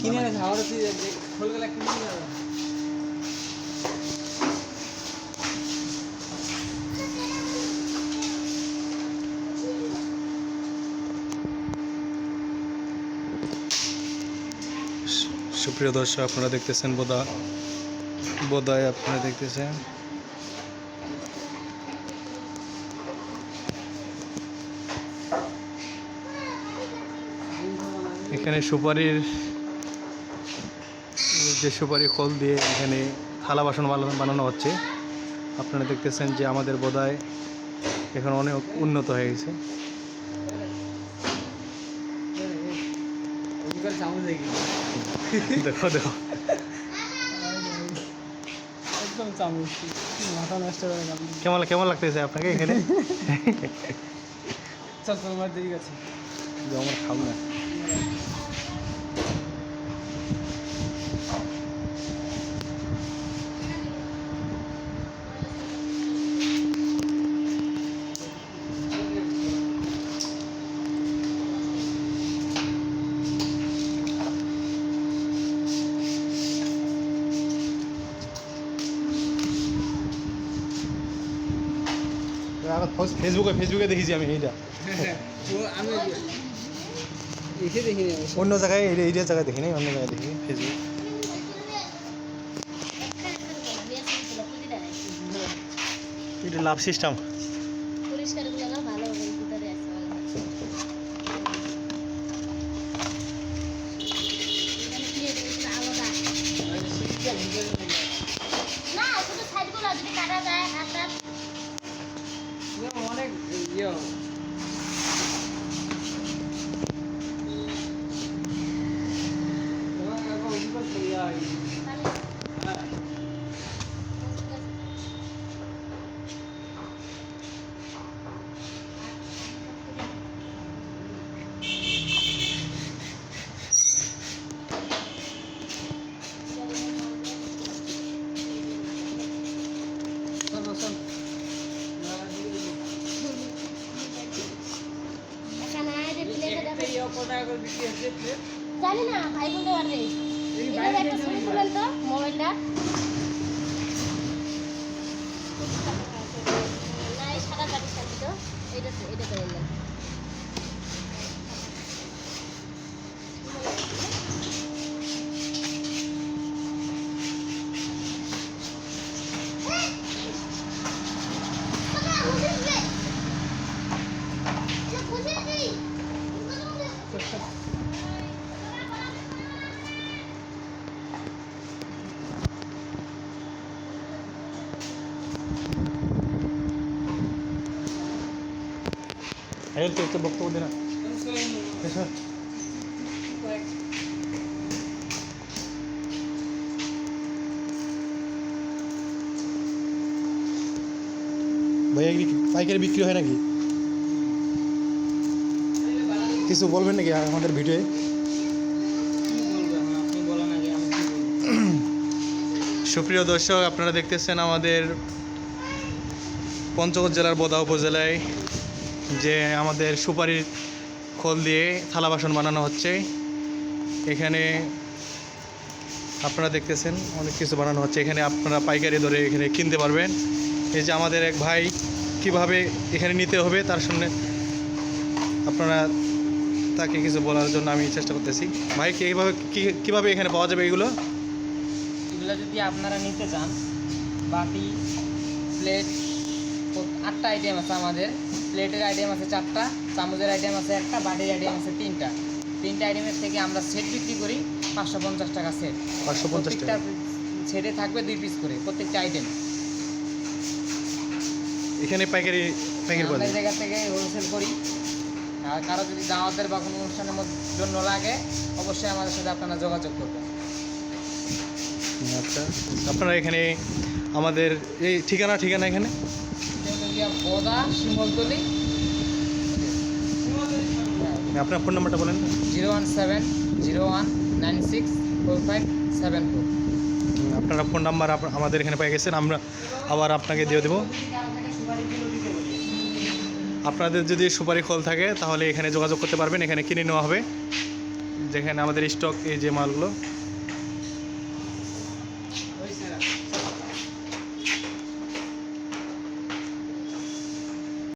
কিনে এনেছে আবার তুই খোলগুলা কিনে নিয়ে যাবে। সুপ্রিয় দর্শক আপনারা দেখতেছেন বোদা বোদায় আপনারা দেখতেছেন। এখানে সুপারির যে সুপারি খোল দিয়ে এখানে থালা বাসন বানানো- হচ্ছে। আপনারা দেখতেছেন যে আমাদের বোদায় এখন অনেক উন্নত হয়ে গেছে। দেখো দেখো। কেমন কেমন লাগতেছে আপনাকে এখানে? আমার খাও না। ফেসবুকে ফেসবুকে দেখেছি আমি এইটা। অন্য জায়গায়, এই এই জায়গায় দেখি নাই, অন্য জায়গায় দেখি ফেসবুক এটা লাভ সিস্টেম পরিষ্কারগুলো ভালো হবে ভিতরে আছে এখানে ক্লিয়ার করে আলাদা না শুধু সাইডগুলো যদি কাটা যায় হাতটা না, অনেক ইয়ে তোমার এখন অভিজ্ঞতা তো ইয়া হয়। তাহলে হ্যাঁ। চল, চল। না, দিয়ে দিবি। এখানে যে প্লেটে একটা দেখো ইয়ে কত টাকা করে বিক্রি হচ্ছে প্লেট? জানি না ভাই বলতে পারবে। মোবাইলটা না এই সাদা কাটির সাথে তো এটা এটা করে নেন এই তো একটু বক্তব্য দে না ভাইয়া কি পাইকারি বিক্রি হয় নাকি? কিছু বলবেন নাকি আমাদের ভিডিওয়ে? সুপ্রিয় দর্শক আপনারা দেখতেছেন আমাদের পঞ্চগড় জেলার বোদা উপজেলায় যে আমাদের সুপারির খোল দিয়ে থালা বাসন বানানো হচ্ছে। এখানে আপনারা দেখতেছেন অনেক কিছু বানানো হচ্ছে। এখানে আপনারা পাইকারি ধরে এখানে কিনতে পারবেন। এই যে আমাদের এক ভাই কীভাবে এখানে নিতে হবে তার সামনে আপনারা তাকে কিছু বলার জন্য আমি চেষ্টা করতেছি। ভাই কীভাবে কীভাবে এখানে পাওয়া যাবে এগুলো? এগুলো যদি আপনারা নিতে চান, বাটি, প্লেট, আটটা আইটেম আছে আমাদের। প্লেটের আইটেম আছে চারটা চামচের আইটেম আছে একটা বাটির আইটেম আছে তিনটা। তিনটা আইটেমের থেকে আমরা সেট বিক্রি করি পাঁচশো পঞ্চাশ টাকা সেট পাঁচশো পঞ্চাশ টাকা। সেটে থাকবে দুই পিস করে প্রত্যেকটা আইটেম এখানে পাইকারি পাইকারি আমরা এই জায়গা থেকে হোলসেল করি। আর কারও যদি দাওয়াতের বা কোনো অনুষ্ঠানের জন্য লাগে অবশ্যই আমাদের সাথে আপনারা যোগাযোগ করবেন। আচ্ছা আপনারা এখানে আমাদের এই ঠিকানা ঠিকানা এখানে? বোদা শিমলতলি। আপনার ফোন নাম্বারটা বলেন। Zero one seven zero one nine six four five seven four আপনারা ফোন নাম্বার আমাদের এখানে পেয়ে গেছেন আমরা আবার আপনাকে দিয়ে দেবো। আপনাদের যদি সুপারি খোল থাকে তাহলে এখানে যোগাযোগ করতে পারবেন এখানে কিনে নেওয়া হবে। যেখানে আমাদের স্টক এই যে মালগুলো।